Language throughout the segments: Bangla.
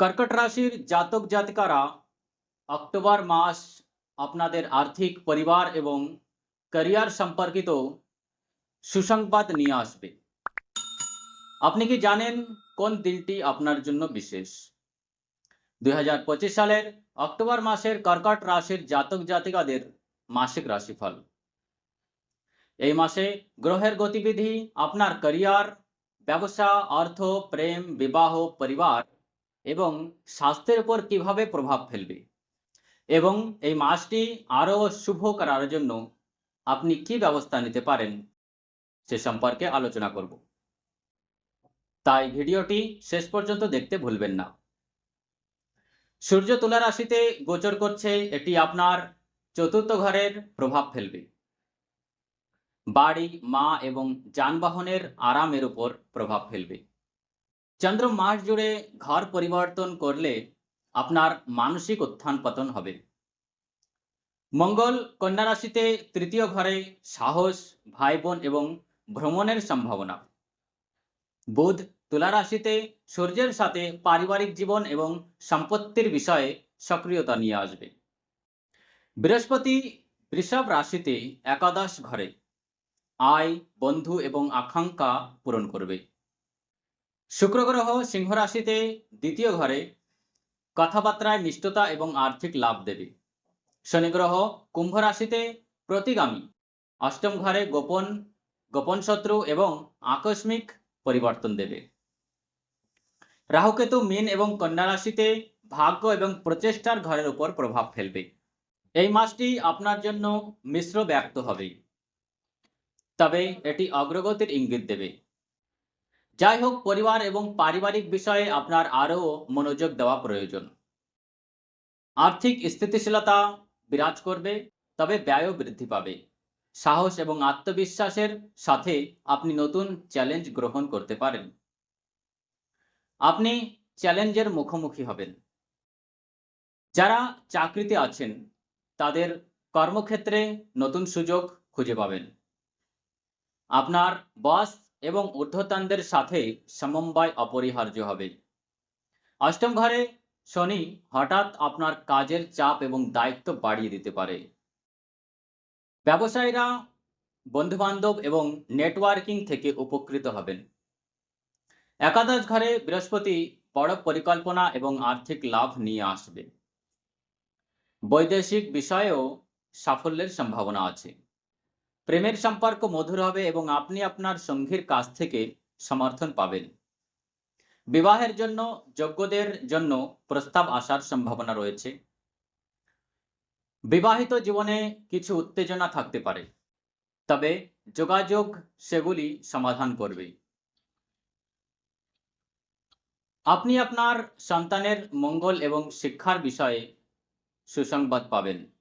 কর্কট রাশির জাতক জাতিকারা অক্টোবর মাস আপনাদের আর্থিক পরিবার এবং ক্যারিয়ার সম্পর্কিত সুসংবাদ নিয়ে আসবে। আপনি কি জানেন কোন দিনটি আপনার জন্য বিশেষ? দুই হাজার পঁচিশ সালের অক্টোবর মাসের কর্কট রাশির জাতক জাতিকাদের মাসিক রাশিফল। এই মাসে গ্রহের গতিবিধি, আপনার ক্যারিয়ার, ব্যবসা, অর্থ, প্রেম, বিবাহ, পরিবার এবং স্বাস্থ্যের উপর কীভাবে প্রভাব ফেলবে? এবং এই মাসটি আরও শুভ করার জন্য আপনি কি ব্যবস্থা নিতে পারেন সে সম্পর্কে আলোচনা করব। তাই ভিডিওটি শেষ পর্যন্ত দেখতে ভুলবেন না। সূর্য তুলা রাশিতে গোচর করছে, এটি আপনার চতুর্থ ঘরের প্রভাব ফেলবে। বাড়ি, মা এবং যানবাহনের আরামের উপর প্রভাব ফেলবে। চন্দ্র মাস জুড়ে ঘর পরিবর্তন করলে আপনার মানসিক উত্থান পতন হবে। মঙ্গল কন্যা রাশিতে তৃতীয় ঘরে সাহস ভাই বোন এবং ভ্রমণের সম্ভাবনা। বুধ তুলা রাশিতে সূর্যের সাথে পারিবারিক জীবন এবং সম্পত্তির বিষয়ে সক্রিয়তা নিয়ে আসবে। বৃহস্পতি বৃষভ রাশিতে একাদশ ঘরে আয়, বন্ধু এবং আকাঙ্ক্ষা পূরণ করবে। শুক্র গ্রহ সিংহ রাশিতে দ্বিতীয় ঘরে কথাবার্তায় মিষ্টতা এবং আর্থিক লাভ দেবে। শনি গ্রহ কুম্ভ রাশিতে প্রতিগামী। অষ্টম ঘরে গোপন গোপন শত্রু এবং আকস্মিক পরিবর্তন দেবে। রাহুকেতু মীন এবং কন্যা রাশিতে ভাগ্য এবং প্রচেষ্টার ঘরের উপর প্রভাব ফেলবে। এই মাসটি আপনার জন্য মিশ্র ব্যক্ত হবে। তবে এটি অগ্রগতির ইঙ্গিত দেবে। যাই হোক পরিবার এবং পারিবারিক বিষয়ে আপনার আরও মনোযোগ দেওয়া প্রয়োজন। আর্থিক স্থিতিশীলতা বিরাজ করবে, তবে ব্যয়ও বৃদ্ধি পাবে। সাহস এবং আত্মবিশ্বাসের সাথে আপনি নতুন চ্যালেঞ্জ গ্রহণ করতে পারেন। আপনি চ্যালেঞ্জের মুখোমুখি হবেন। যারা চাকরিতে আছেন, তাদের কর্মক্ষেত্রে নতুন সুযোগ খুঁজে পাবেন। আপনার বস এবং ঊর্ধ্বতনদের সাথে সমন্বয় অপরিহার্য হবে। অষ্টম ঘরে শনি হঠাৎ আপনার কাজের চাপ এবং দায়িত্ব বাড়িয়ে দিতে পারে। ব্যবসায়ীরা, বন্ধুবান্ধব এবং নেটওয়ার্কিং থেকে উপকৃত হবেন। একাদশ ঘরে বৃহস্পতি বড় পরিকল্পনা এবং আর্থিক লাভ নিয়ে আসবে। বৈদেশিক বিষয়েও সাফল্যের সম্ভাবনা আছে। প্রেমের সম্পর্ক মধুর হবে এবং আপনি আপনার সঙ্গীর কাছ থেকে সমর্থন পাবেন। বিবাহের জন্য, যোগ্যদের জন্য প্রস্তাব আসার সম্ভাবনা রয়েছে। বিবাহিত জীবনে কিছু উত্তেজনা থাকতে পারে, তবে যোগাযোগ সেগুলি সমাধান করবে। আপনি আপনার সন্তানের মঙ্গল এবং শিক্ষার বিষয়ে সুসংবাদ পাবেন।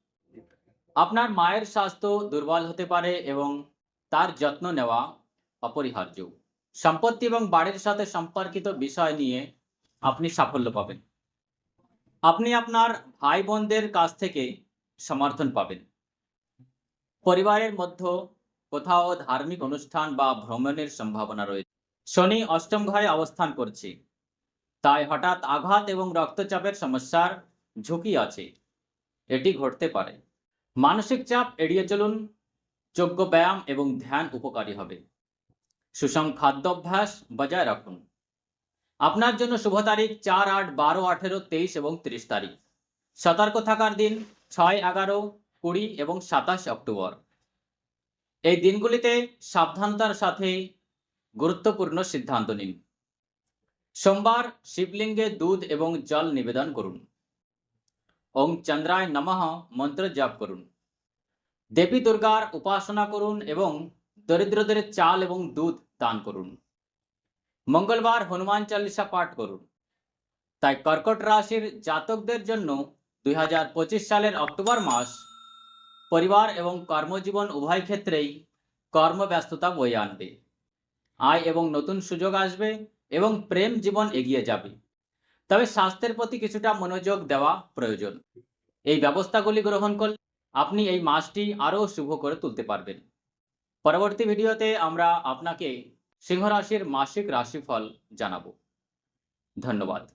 আপনার মায়ের স্বাস্থ্য দুর্বল হতে পারে এবং তার যত্ন নেওয়া অপরিহার্য। সম্পত্তি এবং বাড়ির সাথে সম্পর্কিত বিষয় নিয়ে আপনি সাফল্য পাবেন। আপনি আপনার ভাই বোনদের কাছ থেকে সমর্থন পাবেন। পরিবারের মধ্যে কোথাও ধার্মিক অনুষ্ঠান বা ভ্রমণের সম্ভাবনা রয়েছে। শনি অষ্টম ঘরে অবস্থান করছে। তাই হঠাৎ আঘাত এবং রক্তচাপের সমস্যার ঝুঁকি আছে। এটি ঘটতে পারে। মানসিক চাপ এড়িয়ে চলুন, যোগ্য ব্যায়াম এবং ধ্যান উপকারী হবে। সুষম খাদ্যাভ্যাস বজায় রাখুন। আপনার জন্য শুভ তারিখ চার আট বারো আঠেরো তেইশ এবং তিরিশ তারিখ। সতর্ক থাকার দিন ছয় এগারো কুড়ি এবং সাতাশ অক্টোবর। এই দিনগুলিতে সাবধানতার সাথে গুরুত্বপূর্ণ সিদ্ধান্ত নিন। সোমবার শিবলিঙ্গে দুধ এবং জল নিবেদন করুন। ওং চন্দ্রায় নমঃ মন্ত্র জপ করুন। দেবী দুর্গার উপাসনা করুন এবং দরিদ্রদের চাল এবং দুধ দান করুন। মঙ্গলবার হনুমান চালিসা পাঠ করুন। তাই কর্কট রাশির জাতকদের জন্য দুই হাজার পঁচিশ সালের অক্টোবর মাস পরিবার এবং কর্মজীবন উভয় ক্ষেত্রেই কর্মব্যস্ততা বয়ে আনবে। আয় এবং নতুন সুযোগ আসবে এবং প্রেম জীবন এগিয়ে যাবে। তবে স্বাস্থ্যের প্রতি কিছুটা মনোযোগ দেওয়া প্রয়োজন। এই ব্যবস্থাগুলি গ্রহণ করলে আপনি এই মাসটি আরও শুভ করে তুলতে পারবেন। পরবর্তী ভিডিওতে আমরা আপনাকে সিংহ রাশির মাসিক রাশিফল জানাব। ধন্যবাদ।